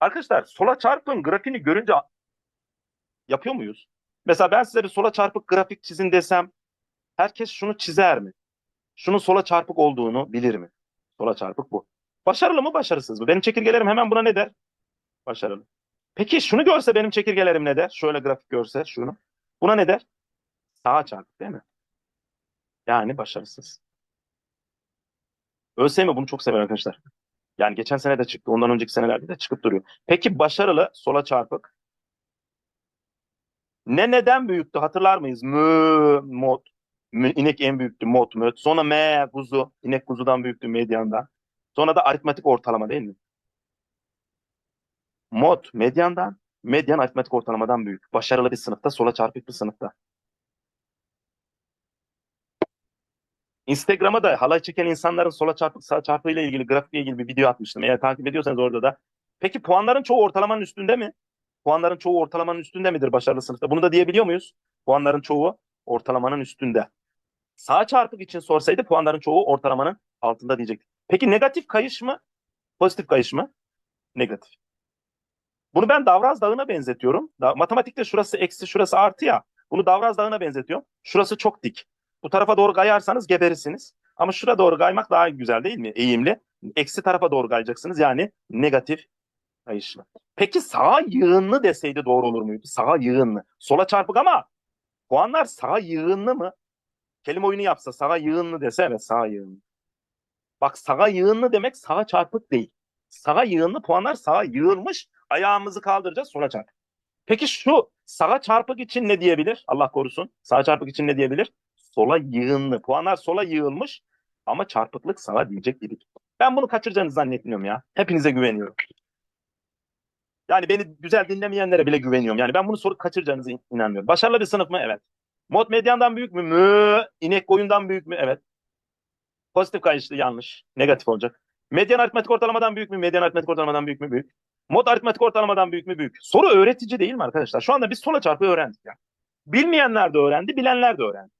Arkadaşlar sola çarpın grafiğini görünce yapıyor muyuz? Mesela ben size bir sola çarpık grafik çizin desem herkes şunu çizer mi? Şunun sola çarpık olduğunu bilir mi? Sola çarpık bu. Başarılı mı başarısız mı? Benim çekirgelerim hemen buna ne der? Başarılı. Peki şunu görse benim çekirgelerim ne der? Şöyle grafik görse şunu. Buna ne der? Sağa çarpık değil mi? Yani başarısız. ÖSYM bunu çok sever arkadaşlar. Yani geçen sene de çıktı. Ondan önceki senelerde de çıkıp duruyor. Peki başarılı sola çarpık. Ne neden büyüktü hatırlar mıyız? Mü, mod. Mü, inek en büyüktü mod, möt. Sonra me, kuzu. İnek kuzudan büyüktü medyandan. Sonra da aritmetik ortalama değil mi? Mod medyandan, medyan aritmetik ortalamadan büyük. Başarılı bir sınıfta, sola çarpık bir sınıfta. Instagram'a da halay çeken insanların sola çarpık sağ çarpığı ile ilgili grafikle ilgili bir video atmıştım. Eğer takip ediyorsanız orada da. Peki puanların çoğu ortalamanın üstünde mi? Puanların çoğu ortalamanın üstünde midir başarılı sınıfta? Bunu da diyebiliyor muyuz? Puanların çoğu ortalamanın üstünde. Sağ çarpık için sorsaydı puanların çoğu ortalamanın altında diyecektik. Peki negatif kayış mı? Pozitif kayış mı? Negatif. Bunu ben Davraz Dağı'na benzetiyorum. Da, matematikte şurası eksi, şurası artı ya. Bunu Davraz Dağı'na benzetiyorum. Şurası çok dik. Bu tarafa doğru kayarsanız geberirsiniz. Ama şuraya doğru kaymak daha güzel değil mi? Eğimli. Eksi tarafa doğru kayacaksınız. Yani negatif kayışlı. Peki sağa yığınlı deseydi doğru olur muydu? Sağa yığınlı. Sola çarpık ama puanlar sağa yığınlı mı? Kelime oyunu yapsa sağa yığınlı dese evet sağa yığınlı. Bak sağa yığınlı demek sağa çarpık değil. Sağa yığınlı puanlar sağa yığılmış. Ayağımızı kaldıracağız sola çarpık. Peki şu sağa çarpık için ne diyebilir? Allah korusun. Sağa çarpık için ne diyebilir? Sola yığınlı. Puanlar sola yığılmış ama çarpıklık sağa diyecek dedik. Ben bunu kaçıracağınızı zannetmiyorum ya. Hepinize güveniyorum. Yani beni güzel dinlemeyenlere bile güveniyorum. Yani ben bunu sorup kaçıracağınızı in- inanmıyorum. Başarılı bir sınıf mı? Evet. Mod medyandan büyük mü? Mü. İnek koyundan büyük mü? Evet. Pozitif kayışlı yanlış. Negatif olacak. Medyan aritmetik ortalamadan büyük mü? Medyan aritmetik ortalamadan büyük mü? Büyük. Mod aritmetik ortalamadan büyük mü? Büyük. Soru öğretici değil mi arkadaşlar? Şu anda biz sola çarpı öğrendik ya. Bilmeyenler de öğrendi, bilenler de öğrendi.